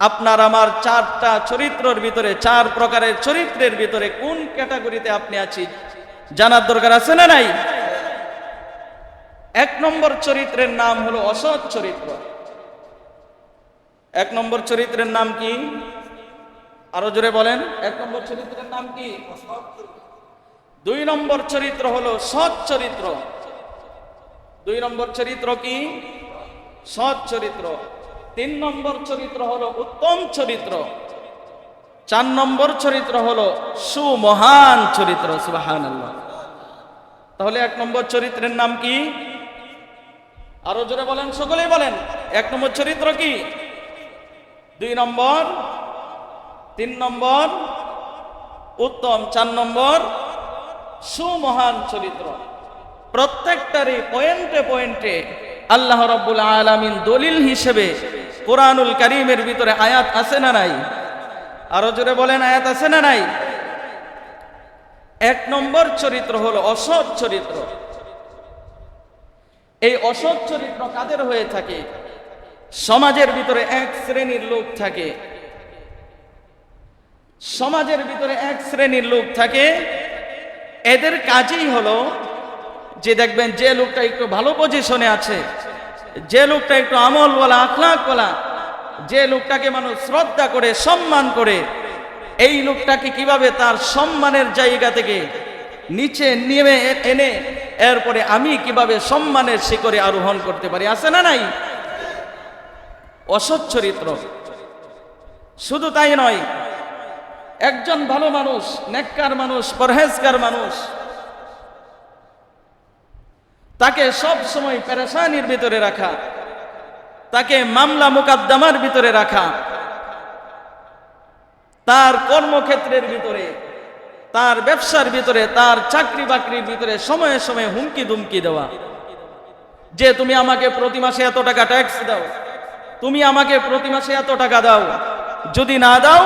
আপনার আমার চারটা চরিত্রর ভিতরে, চার প্রকারের চরিত্রের ভিতরে কোন ক্যাটাগরিতে আপনি আছি? জানার দরকার আছে না নাই? এক নম্বর চরিত্রের নাম হলো অসৎ চরিত্র। এক নম্বর চরিত্রের নাম কি? আরও জোরে বলেন। এক নম্বর চরিত্রের নাম কি? দুই নম্বর চরিত্র হলো সৎ চরিত্র। দুই নম্বর চরিত্র কি? সৎ চরিত্র। তিন নম্বর চরিত্র হলো উত্তম চরিত্র। চার নম্বর চরিত্র হলো সুমহান চরিত্র সুবাহান তাহলে এক নম্বর চরিত্রের নাম কি? আরও জোরে বলেন, সকলেই বলেন। এক নম্বর চরিত্র কি? দুই নম্বর, তিন নম্বর, উত্তম। চার নম্বর, সুমহান চরিত্র। প্রত্যেকটারই পয়েন্টে পয়েন্টে আল্লাহ রব্বুল আলামিন দলিল হিসেবে কোরআনুল করিমের ভিতরে আয়াত আছে না নাই? আরও জোরে বলেন, আয়াত আছে না নাই? এক নম্বর চরিত্র হলো অসৎ চরিত্র। এই অসৎ চরিত্র কাদের হয়ে থাকে? সমাজের ভিতরে এক শ্রেণির লোক থাকে। সমাজের ভিতরে এক শ্রেণির লোক থাকে। এদের কাজেই হলো যে দেখবেন যে লোকটা একটু ভালো পজিশনে আছে, যে লোকটা একটু আমল বলা আমলওয়ালা, আখলাকওয়ালা যে লোকটাকে মানুষ শ্রদ্ধা করে, সম্মান করে, এই লোকটাকে কীভাবে তার সম্মানের জায়গা থেকে নিচে নেমে এনে, এরপরে আমি কীভাবে সম্মানের শিখরে আরোহণ করতে পারি? আছে না নাই? অসৎ শুধু তাই নয়, একজন ভালো মানুষ, নেককার মানুষ, পরহেজগার মানুষ, তাকে সব সময় পেরেশানির ভিতরে রাখা তাকে মামলা মোকদ্দমার ভিতরে রাখা, তার কর্মক্ষেত্রের ভিতরে, তার ব্যবসার ভিতরে, তার চাকরি বাকরির ভিতরে সময়ে সময়ে হুমকি দুমকি দেওয়া। যে তুমি আমাকে প্রতি মাসে এত টাকা ট্যাক্স দাও, তুমি আমাকে প্রতি মাসে এত টাকা দাও, যদি না দাও,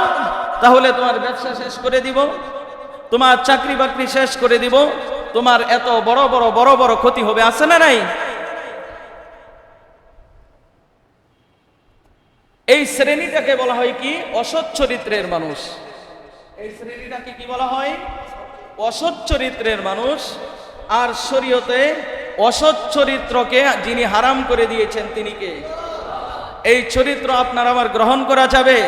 তাহলে তোমার ব্যবসা শেষ করে দিব, তোমার চাকরি বাকরি শেষ করে দিব, তোমার এত বড় বড় বড় বড় ক্ষতি হবে, আছে না নাই? এই শ্রেণীটাকে বলা হয় কি? অসৎ চরিত্রের মানুষ। এই শ্রেণীটাকে কি বলা হয়? অসৎ চরিত্রের মানুষ। আর শরীয়তে অসৎ চরিত্রকে যিনি হারাম করে দিয়েছেন তিনি কে? এই চরিত্র আপনার আমার গ্রহণ করা যাবে?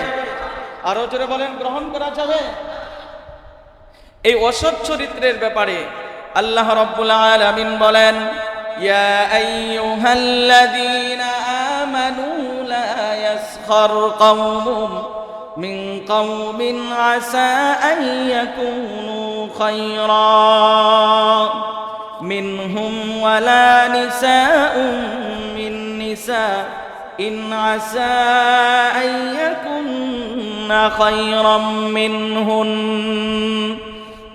আরও জোরে বলেন, গ্রহণ করা যাবে? এই অসৎ চরিত্রের ব্যাপারে আল্লাহ রব্বুল আলামিন বলেন, ইয়া আইয়ুহাল্লাযীনা ইয়াসখার কওমুম মিন কওমিন আসা আন ইয়াকুনু খায়রা মিনহুম ওয়ালা নিসাউম মিন নিসা ইন আসা আন ইয়াকুননা খায়রাম মিনহুন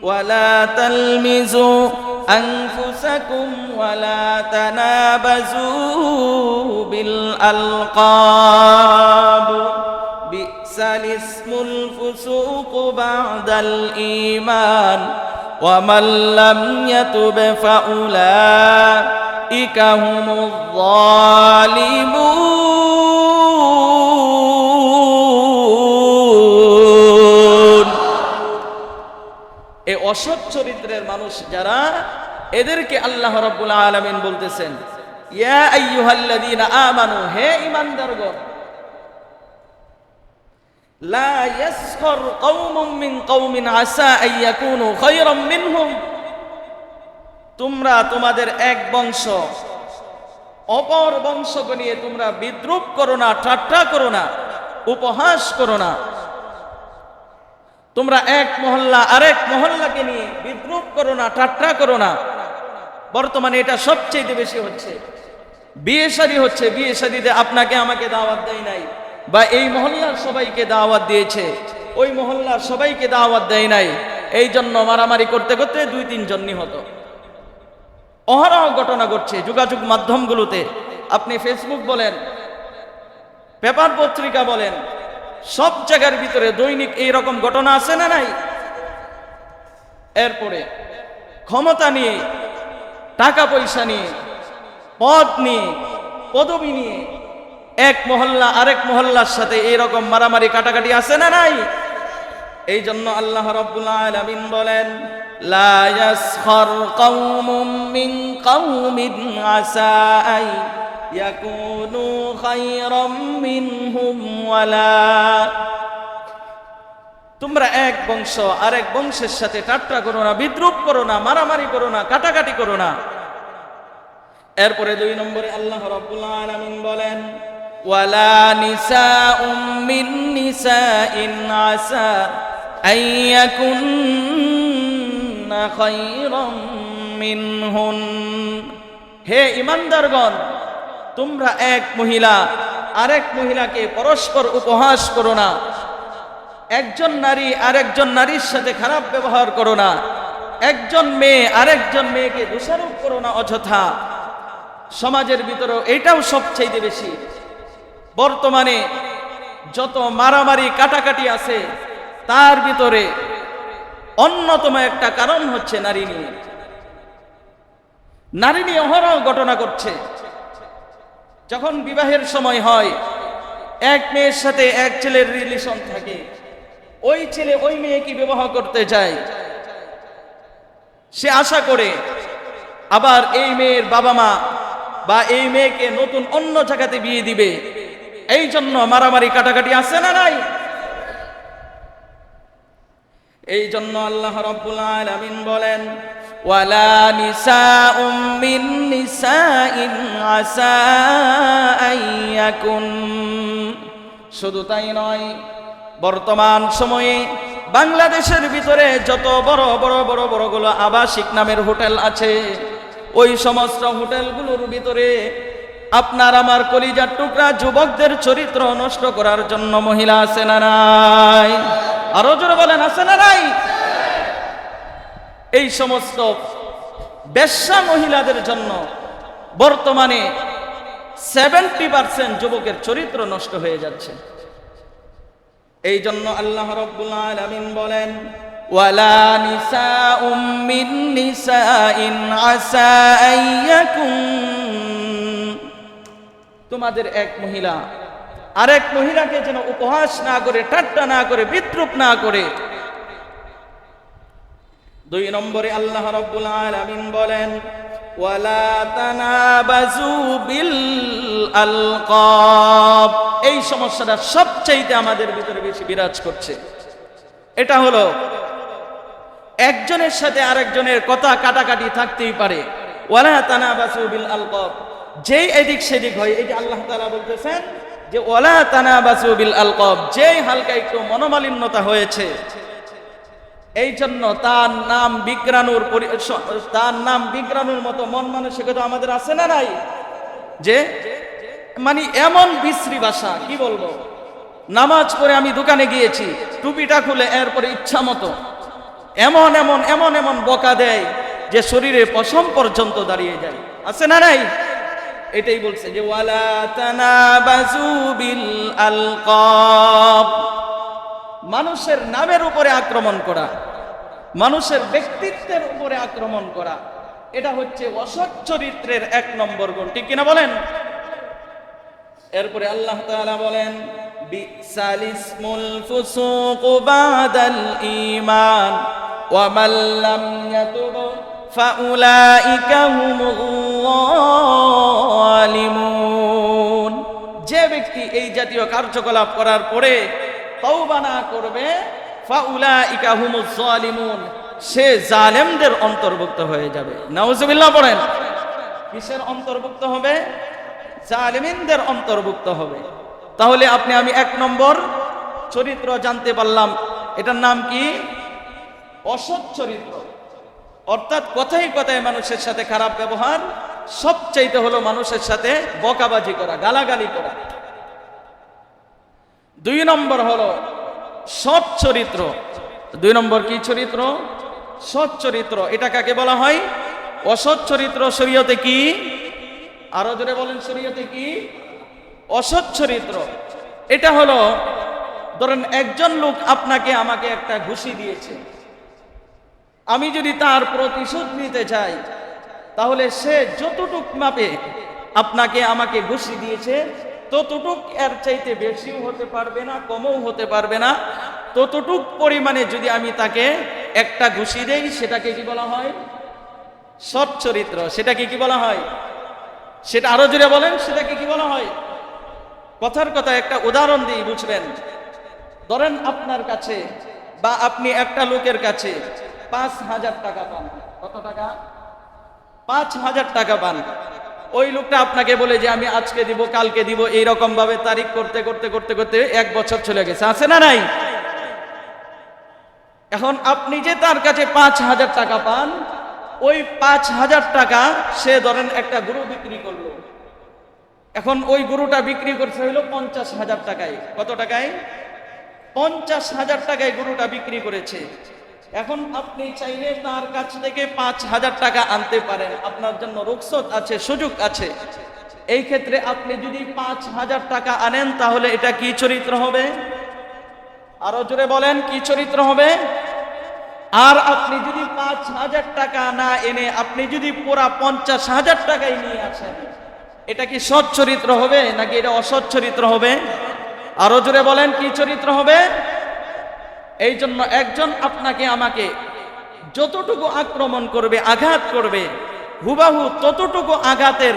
ولا تلمزوا أنفسكم ولا تنابزوا بالألقاب. بئس الاسم الفسوق بعد الإيمان. ومن لم يتب فأولئك هم الظالمون. অসৎ চরিত্রের মানুষ যারা, এদেরকে আল্লাহ রাব্বুল আলামিন বলতেছেন লা আসা তোমরা তোমাদের এক বংশ, অপর বংশকে নিয়ে তোমরা বিদ্রুপ করো না, ঠাট্টা করো না, উপহাস করো না। তোমরা এক মহল্লা আরেক মহল্লাকে নিয়ে বিদ্রুপ করো না, ঠাট্টা করো না। বর্তমানে এটা সবচেয়ে বেশি হচ্ছে। বিয়ে শাদী হচ্ছে, বিয়ে শাদীতে আপনাকে আমাকে দাওয়াত দেয় নাই বা এই মহল্লার সবাইকে দাওয়াত দিয়েছে, ওই মহল্লার সবাইকে দাওয়াত দেয় নাই। এই জন্য মারামারি করতে করতে দুই তিনজন নিহত। অহরহ ঘটনা ঘটছে যোগাযোগ মাধ্যমগুলোতে। আপনি ফেসবুক বলেন, পেপার পত্রিকা বলেন সব জায়গার ভিতরে দৈনিক এই রকম ঘটনা আছে না নাই? এরপরে ক্ষমতা নিয়ে, টাকা পয়সা নিয়ে, পদ নিয়ে, পদবি নিয়ে এক মহল্লা আরেক মহল্লার সাথে এইরকম মারামারি কাটাকাটি আছে না নাই? এই জন্য আল্লাহ বলেন, লা ইয়াসখার কওমুম মিন আসা আই ইয়াকুনু খায়রাম মিনহুম ওয়ালা তোমরা এক বংশ, আরেক বংশের সাথে ঠাট্টা করো না, বিদ্রুপ করো না, মারামারি করো না, কাটাকাটি করো না। এরপরে দুই নম্বরে আল্লাহ রাব্বুল আলামিন বলেন, ওয়ালা নিসাউম মিন নিসাইন আসা আইয়াকুন্না খায়রাম মিনহুন। হে ইমানদারগণ তোমরা এক মহিলা, আরেক মহিলাকে পরস্পর উপহাস করো না। একজন নারী আরেকজন নারীর সাথে খারাপ ব্যবহার করো না। একজন মেয়ে আরেকজন মেয়েকে দোষারোপ করো না অযথা। সমাজের ভিতরে এটাও সবচেয়ে বেশি। বর্তমানে যত মারামারি, কাটাকাটি আছে, তার ভিতরে অন্যতম একটা কারণ হচ্ছে নারী নিয়ে। নারী নিয়ে অহরহ ঘটনা করছে যখন বিবাহের সময় হয়, এক মেয়ের সাথে এক ছেলের রিলেশন থাকে। ওই ছেলে ওই মেয়েকে বিবাহ করতে যায় সে আশা করে, আবার এই মেয়ের বাবা মা বা এই মেয়েকে নতুন অন্য জায়গাতে বিয়ে দিবে। এই জন্য মারামারি কাটাকাটি আছে না নাই? এই জন্য আল্লাহ রব্বুল আলামিন বলেন ওয়ালা নিসাউম মিন নিসাইন আসা আইয়াকুন শুধু তাই নয়, বর্তমান সময়ে বাংলাদেশের ভিতরে যত বড় বড় বড়, বড়গুলো আবাসিক নামের হোটেল আছে, ওই সমস্ত হোটেলগুলোর ভিতরে আপনার আমার কলিজার টুকরা যুবকদের চরিত্র নষ্ট করার জন্য মহিলা আছে না নাই? আরও জোরে বলেন, আছে না নাই? এই সমস্ত বেশ্যা মহিলাদের জন্য বর্তমানে সেভেন্টি পার্সেন্ট যুবকের চরিত্র নষ্ট হয়ে যাচ্ছে। এই জন্য আল্লাহ আলামিন বলেন তোমাদের এক মহিলা আরেক মহিলাকে যেন উপহাস না করে, ঠাট্টা না করে, বিদ্রুপ না করে দুই নম্বরে আল্লাহ রব্বুল আলামিন বলেন, ওয়ালা তানাবাজু বিল আলকাব। এই সমস্যাটা সবচাইতে আমাদের ভিতরে বেশি বিরাজ করছে। এটা হলো, একজনের সাথে আরেকজনের কথা কাটাকাটি থাকতেই পারে। ওয়ালা তানাবাজু বিল আলকাব। যেই এদিক সেদিক হয়, এই যে আল্লাহ তাআলা বলতেছেন যে, ওয়ালা তানাবাজু বিল আলকাব। যেই হালকা একটু মনোমালিন্যতা হয়েছে এই জন্য তার নাম বিজ্ঞানুর তার নাম বিজ্ঞানুর মতো মন মানসিকতা আমাদের আছে না নাই? যে? মানে এমন বিশ্রী ভাষা, কি বলব? নামাজ পড়ে আমি দোকানে গিয়েছি, টুপিটা খুলে এরপরে ইচ্ছা মতো। এমন এমন এমন এমন বকা দেয় যে শরীরে পশম পর্যন্ত দাঁড়িয়ে যায়। আছে না নাই? এটাই বলছে যে, ওয়ালা তানাবাজু বিল আলকাব। মানুষের নামের উপরে আক্রমণ করা। মানুষের ব্যক্তিত্বের উপরে আক্রমণ করা। এটা হচ্ছে অসৎ চরিত্রের এক নম্বর গুণ। ঠিক কিনা বলেন? এরপরে আল্লাহ বলেন যে ব্যক্তি এই জাতীয় কার্যকলাপ করার পরে তওবা না করবে সে জালেমদের অন্তর্ভুক্ত হয়ে যাবে। নাউজুবিল্লাহ পড়েন। কিসের অন্তর্ভুক্ত হবে? জালেমিনদের অন্তর্ভুক্ত হবে। তাহলে আপনি আমি এক নম্বর চরিত্র জানতে পারলাম। এটার নাম কি? অসৎ চরিত্র। অর্থাৎ কথাই কথায় মানুষের সাথে খারাপ ব্যবহার, সবচাইতে হলো মানুষের সাথে বকাবাজি করা, গালাগালি করা। দুই নম্বর হলো সৎ চরিত্র। দুই নম্বর কি চরিত্র? সৎ চরিত্র। এটা কাকে বলা হয়? অসৎ চরিত্র শরীয়তে কি? আরও জোরে বলেন, শরীয়তে কি? অসৎ চরিত্র। এটা হলো, ধরেন একজন লোক আপনাকে, আমাকে একটা ঘুষি দিয়েছে। আমি যদি তার প্রতিশোধ নিতে চাই, তাহলে সে যতটুক মাপে আপনাকে আমাকে ঘুষি দিয়েছে ততটুক এর চাইতে বেশিও হতে পারবে না, কমও হতে পারবে না। ততটুক পরিমাণে যদি আমি তাকে একটা ঘুষি দেই, সেটাকে কি বলা হয়? সৎ চরিত্র সেটাকে কি বলা হয়? সেটা আরও জুড়ে বলেন, সেটাকে কি বলা হয়? কথার কথা একটা উদাহরণ দিই, বুঝবেন? ধরেন আপনার কাছে বা আপনি একটা লোকের কাছে পাঁচ হাজার টাকা পান। কত টাকা? পাঁচ হাজার টাকা পান। ওই লোকটা আপনাকে বলে যে, আমি আজকে দিব, কালকে দিব। এইরকম ভাবে তারিখ করতে করতে করতে করতে এক বছর চলে গেছে। আছে না নাই? এখন আপনি যে তার কাছে পাঁচ হাজার টাকা পান, ওই পাঁচ হাজার টাকা সে ধরেন একটা গরু বিক্রি করল। এখন ওই গরুটা বিক্রি করছে হইল পঞ্চাশ হাজার টাকায়। কত টাকায়? পঞ্চাশ হাজার টাকায় গরুটা বিক্রি করেছে। এখন আপনি চাইলে তার কাছ থেকে পাঁচ হাজার টাকা আনতে পারেন। আপনার জন্য রুখসত আছে, সুযোগ আছে। এই ক্ষেত্রে আপনি যদি পাঁচ হাজার টাকা আনেন, তাহলে এটা কি চরিত্র হবে? আরও জোরে বলেন, কি চরিত্র হবে? আর আপনি যদি পাঁচ হাজার টাকা না এনে আপনি যদি পুরা পঞ্চাশ হাজার টাকাই নিয়ে আসেন, এটা কি সৎ চরিত্র হবে নাকি এটা অসৎ চরিত্র হবে? আরও জোরে বলেন, কি চরিত্র হবে? এই জন্য একজন আপনাকে আমাকে যতটুকু আক্রমণ করবে, আঘাত করবে, হুবাহু ততটুকু আঘাতের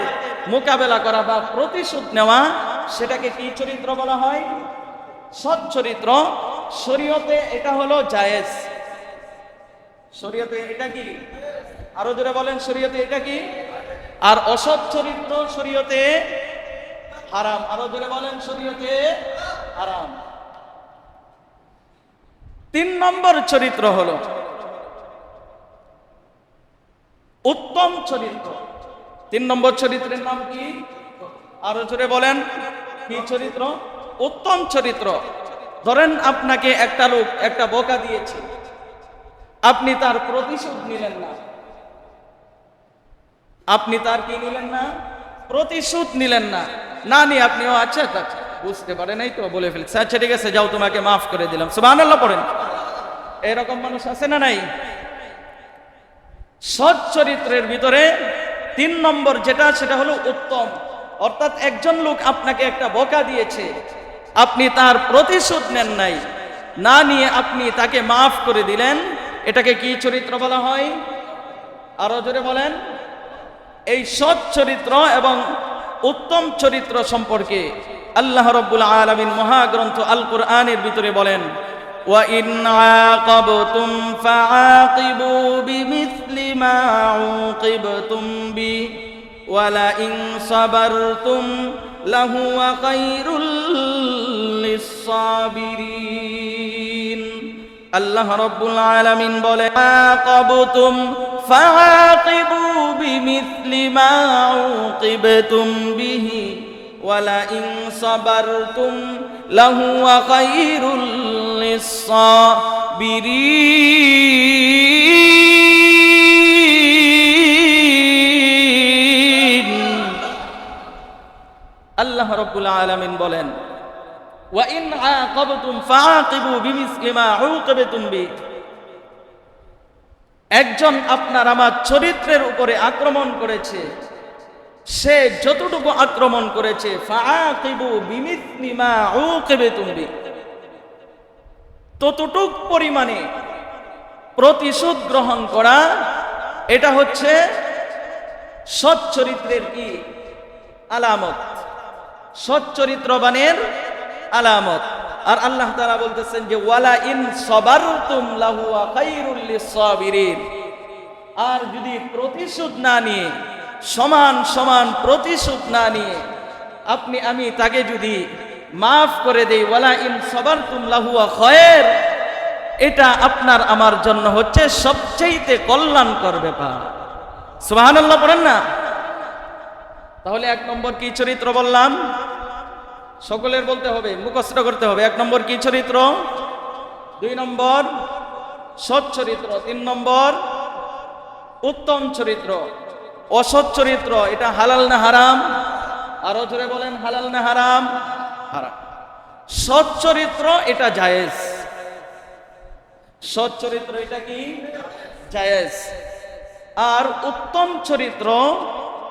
মোকাবেলা করা বা প্রতিশোধ নেওয়া, সেটাকে কি চরিত্র বলা হয়? সৎ চরিত্র। শরীয়তে এটা হলো জায়েজ। শরীয়তে এটা কি? আরও জোরে বলেন, শরীয়তে এটা কি? আর অসৎ চরিত্র শরীয়তে হারাম। আরও জোরে বলেন, শরীয়তে হারাম। তিন নম্বর চরিত্র হল উত্তম চরিত্র। তিন নম্বর চরিত্রের নাম কি? আরও জোরে বলেন। কি চরিত্র? উত্তম চরিত্র। ধরেন আপনাকে একটা লোক, একটা বোকা দিয়েছে। আপনি তার প্রতিশোধ নিলেন না। আপনি তার কি নিলেন না? প্রতিশোধ নিলেন না। না নিয়ে আপনিও আচ্ছা আচ্ছা বুঝতে পারে নাই তো, বলে ফেলছে। আচ্ছা ঠিক আছে, যাও, তোমাকে মাফ করে দিলাম। সুবহানাল্লাহ, পড়েন। এরকম মানুষ আছে না নাই? সৎ চরিত্রের ভিতরে তিন নম্বর যেটা, সেটা হলো উত্তম। অর্থাৎ একজন লোক আপনাকে একটা বোকা দিয়েছে, আপনি তার প্রতিশোধ নেন নাই। না নিয়ে আপনি তাকে মাফ করে দিলেন। এটাকে কি চরিত্র বলা হয়? আরও জোরে বলেন। এই সৎ চরিত্র এবং উত্তম চরিত্র সম্পর্কে আল্লাহ রব্বুল আলমিন মহাগ্রন্থ আল কোরআনের ভিতরে বলেন وإن عاقبتم فعاقبوا بمثل ما عوقبتم به ولئن صبرتم لهو خير للصابرين الله رب العالمين بولي عاقبتم فعاقبوا بمثل ما عوقبتم به ওয়ালা ইন সাবারতুম লাহুয়া খায়রুল লিসসাবিরিন আল্লাহ রব্বুল আলামিন বলেন وإن عاقبتم فعاقبوا بمثل ما عوقبتم به একজন আপনার আমার চরিত্রের উপরে আক্রমণ করেছে সে যতটুকু আক্রমণ করেছে ততটুক পরিমাণে প্রতিশোধ গ্রহণ করা, এটা হচ্ছে সৎ চরিত্রের কি? আলামত। সৎ চরিত্রবানের আলামত। আর আল্লাহ তাআলা বলতেছেন যে, ওয়ালা ইন লিসাবিরিন আর যদি প্রতিশোধ না নিয়ে সমান সমান প্রতিশোধ না নিয়ে আপনি আমি তাকে যদি মাফ করে দেই, ওয়ালা ইন সাবারতুম লাহুয়া খায়র এটা আপনার আমার জন্য হচ্ছে সবচেয়েতে কল্যাণকর ব্যাপার। সুবহানাল্লাহ পড়েন না? তাহলে এক নম্বর কি চরিত্র বললাম? সকলের বলতে হবে, মুখস্থ করতে হবে। এক নম্বর কি চরিত্র? দুই নম্বর, সৎ চরিত্র। তিন নম্বর, উত্তম চরিত্র। অসৎ চরিত্র, এটা হালাল না হারাম? আরও জোরে বলেন, হালাল না হারাম? হারাম। সৎ চরিত্র, এটা জায়েজ। সৎ চরিত্র, এটা কি? জায়েজ। আর উত্তম চরিত্র,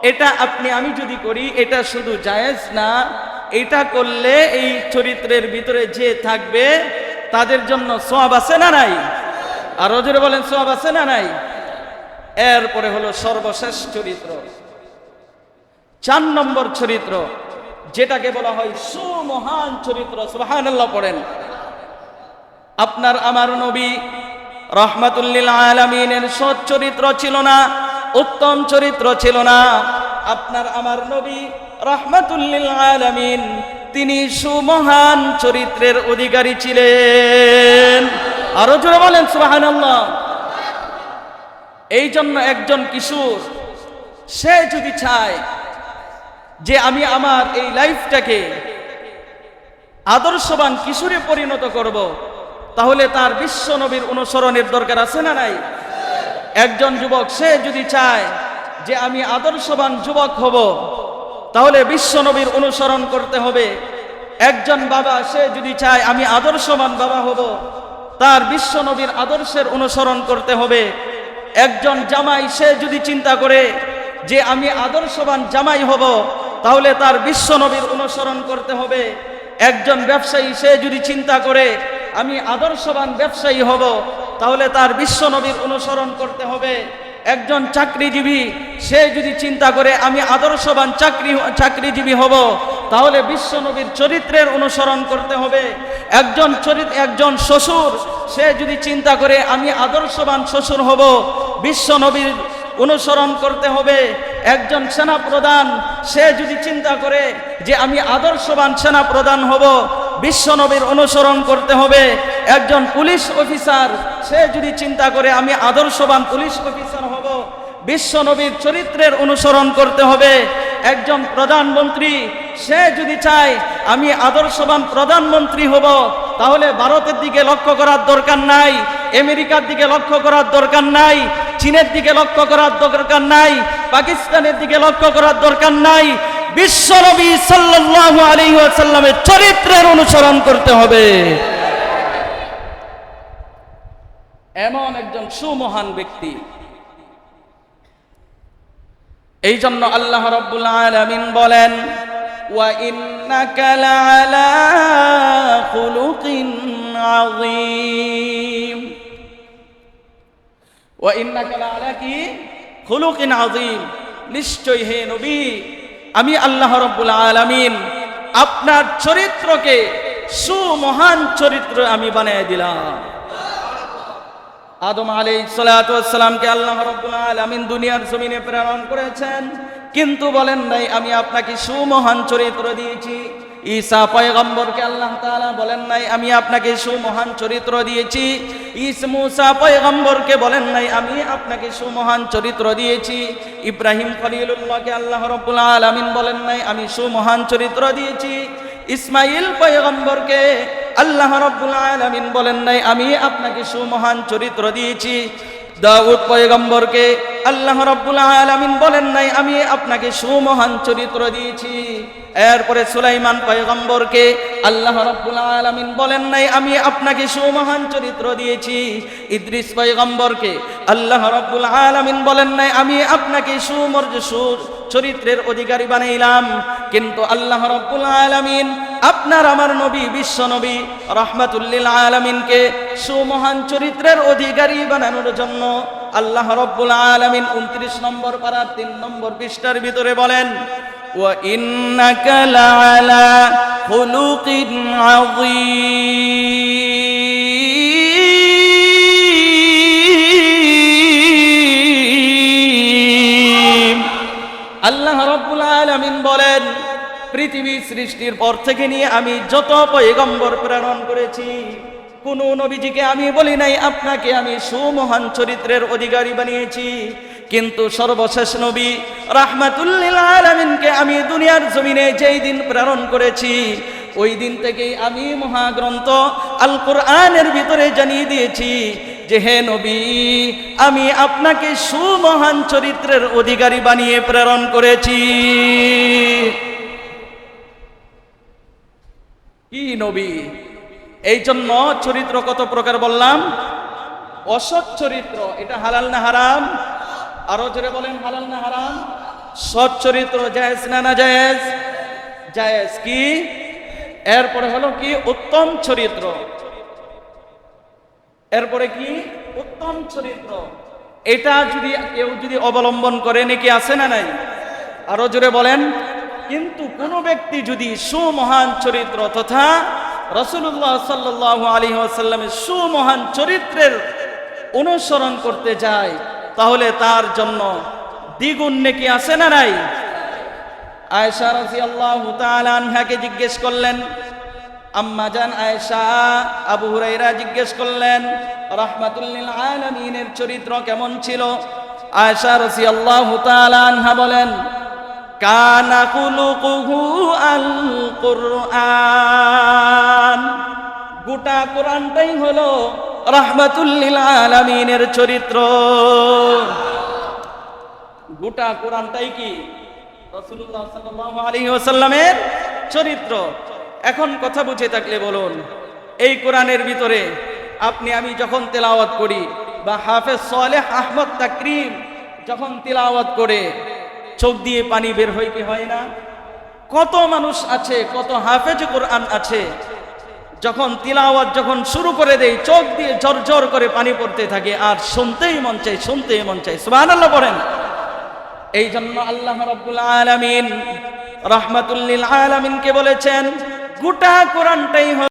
এটা আপনি, আমি যদি করি, এটা শুধু জায়েজ না, এটা করলে এই চরিত্রের ভিতরে যে থাকবে, তাদের জন্য সোয়াব আছে না নাই? আর জোরে বলেন সোয়াব আছে না নাই? এরপরে হলো সর্বশেষ চরিত্র। চার নম্বর চরিত্র, যেটাকে বলা হয় সুমহান চরিত্র, সুবহানাল্লাহ পড়েন। আপনার আমার নবী রহমাতুল্লিল আলমিনের সৎ চরিত্র ছিল না, উত্তম চরিত্র ছিল না। আপনার আমার নবী রহমাতুল্লিল আলমিন, তিনি সুমহান চরিত্রের অধিকারী ছিলেন। আরও জোরে বলেন, সুবহানাল্লাহ। এই জন্য একজন কিশোর, সে যদি চায় যে আমি আমার এই লাইফটাকে আদর্শবান কিশোরে পরিণত করব, তাহলে তার বিশ্ব নবীর অনুসরণের দরকার আছে না নাই? একজন যুবক, সে যদি চায় যে আমি আদর্শবান যুবক হব, তাহলে বিশ্ব নবীর অনুসরণ করতে হবে। একজন বাবা, সে যদি চায় আমি আদর্শবান বাবা হব, তার বিশ্ব নবীর আদর্শের অনুসরণ করতে হবে। একজন জামাই, সে যদি চিন্তা করে যে আমি আদর্শবান জামাই হব, তাহলে তার বিশ্ব নবীর অনুসরণ করতে হবে। একজন ব্যবসায়ী, সে যদি চিন্তা করে আমি আদর্শবান ব্যবসায়ী হব, তাহলে তার বিশ্ব নবীর অনুসরণ করতে হবে। একজন চাকরিজীবী, সে যদি চিন্তা করে, আমি আদর্শবান চাকরি চাকরিজীবী হব তাহলে বিশ্বনবীর চরিত্রের অনুসরণ করতে হবে। একজন চরিত্র একজন শ্বশুর, সে যদি চিন্তা করে, আমি আদর্শবান শ্বশুর হব বিশ্বনবীর অনুসরণ করতে হবে। একজন সেনা প্রধান সে যদি চিন্তা করে যে, আমি আদর্শবান সেনা প্রধান হব বিশ্বনবীর অনুসরণ করতে হবে। একজন পুলিশ অফিসার, সে যদি চিন্তা করে, আমি আদর্শবান পুলিশ অফিসার হব বিশ্বনবীর চরিত্রের অনুসরণ করতে হবে। একজন প্রধানমন্ত্রী, সে যদি চায়, আমি আদর্শবান প্রধানমন্ত্রী হব, তাহলে ভারতের দিকে লক্ষ্য করার দরকার নাই, আমেরিকার দিকে লক্ষ্য করার দরকার নাই, চীনের দিকে লক্ষ্য করার দরকার নাই, পাকিস্তানের দিকে লক্ষ্য করার দরকার নাই। বিশ্বনবী সাল্লাল্লাহু আলাইহি ওয়াসাল্লামের চরিত্রের অনুসরণ করতে হবে। এমন একজন সুমহান ব্যক্তি এই জন্য আল্লাহ রব্বুল আলামিন বলেন নিশ্চয় হে নবী, আমি আল্লাহ রব্বুল আলামিন আপনার চরিত্রকে সুমহান চরিত্র আমি বানিয়ে দিলাম। আদম আলী সালাতামকে আল্লাহ রব্বুল আলামিন দুনিয়ার জমিনে প্রেরণ করেছেন। কিন্তু বলেন নাই, আমি আপনাকে সুমহান চরিত্র দিয়েছি। ঈসা পয়গম্বরকে আল্লাহ তাআলা বলেন নাই, আমি আপনাকে সুমহান চরিত্র দিয়েছি। ইস মুসা পয়গম্বরকে বলেন নাই, আমি আপনাকে সুমহান চরিত্র দিয়েছি। ইব্রাহিম খলিলুল্লাহকে আল্লাহ রব্বুল আলামিন বলেন নাই, আমি সুমহান চরিত্র দিয়েছি। ইসমাইল পয়গম্বরকে আল্লাহ রব্বুল আলামিন বলেন নাই, আমি আপনাকে সুমহান চরিত্র দিয়েছি। দাউদ পয়গম্বরকে আল্লাহ রব্বুল আলামিন বলেন নাই, আমি আপনাকে সুমহান চরিত্র দিয়েছি। এরপরে সুলাইমান পয়গম্বরকে আল্লাহ রব্বুল আলামিন বলেন নাই, আমি আপনাকে সুমহান চরিত্র দিয়েছি। ইদ্রিস পয়গম্বরকে আল্লাহ রব্বুল আলামিন বলেন নাই, আমি আপনাকে সুমর্য সুর চরিত্রের অধিকারী বানাইলাম। কিন্তু আল্লাহ রব্বুল আলামিন আপনার আমার নবী বিশ্ব নবী রহমাতুল্লিল আলামিনকে সুমহান চরিত্রের অধিকারী বানানোর জন্য আল্লাহ রব্বুল আলামিন উনত্রিশ নম্বর পাড়ার তিন নম্বর পৃষ্ঠার ভিতরে বলেন وإنك لعلى خلق عظيم পৃথিবী সৃষ্টির পর থেকে নিয়ে আমি যত পয়গম্বর প্রেরণ করেছি, কোন নবীজিকে আমি বলি নাই, আপনাকে আমি সুমহান চরিত্রের অধিকারী বানিয়েছি। কিন্তু সর্বশেষ নবী রাহমাতুল্লিল আলামিনকে আমি দুনিয়ার জমিনে যেই দিন প্রেরণ করেছি, ওই দিন থেকেই আমি মহাগ্রন্থ আল কোরআনের ভিতরে জানিয়ে দিয়েছি যে, হে নবী, আমি আপনাকে সুমহান চরিত্রের অধিকারী বানিয়ে প্রেরণ করেছি। কি নবী এই জন্য চরিত্র কত প্রকার বললাম? অসৎ চরিত্র, এটা হালাল না হারাম? আরও জোরে বলেন, হালাল না হারাম? সৎ চরিত্র জায়েজ না না জায়েজ? জায়েজ কি? এরপরে হলো কি? উত্তম চরিত্র। এরপরে কি? উত্তম চরিত্র। এটা যদি কেউ যদি অবলম্বন করে, নাকি আছে না নাই? আরও জোরে বলেন। কিন্তু কোন ব্যক্তি যদি সুমহান চরিত্র তথা রসুল্লাহ সাল্লাহ আলী আসাল্লামের সুমহান চরিত্রের অনুসরণ করতে যায়, তাহলে তার জন্য দ্বিগুণ নাকি আছে না নাই? আয়েশা রাদিয়াল্লাহু আল্লাহ আনহাকে জিজ্ঞেস করলেন, আম্মা জান আয়েশা, আবু হুরাইরা জিজ্ঞেস করলেন রাহমাতুল্লিল আলামিনের চরিত্র কেমন ছিল? আয়েশা রাদিয়াল্লাহু তাআলা আনহা বলেন কুলুকুহু আল কুরআন। গোটা কোরআনটাই হলো রাহমাতুল্লিল আলামিনের চরিত্র। গোটা কোরআনটাই কি? চরিত্র। এখন কথা বুঝে থাকলে বলুন, এই কোরআনের ভিতরে আপনি, আমি যখন তেলাওয়াত করি বা হাফেজ সালেহ আহমদ তাকরিম যখন তেলাওয়াত করে চোখ দিয়ে পানি বের কি হয় না? কত মানুষ আছে, কত হাফেজ কোরআন আছে, যখন তিলাওয়াত যখন শুরু করে দেই চোখ দিয়ে ঝরঝর করে পানি পড়তে থাকে, আর শুনতেই মন চাই শুনতেই মন চাই সুবহানাল্লাহ পড়েন। এই জন্য আল্লাহ রাব্বুল আলামিন রাহমাতুল্লিল আলামিনকে বলেছেন, গোটা কোরআনটাই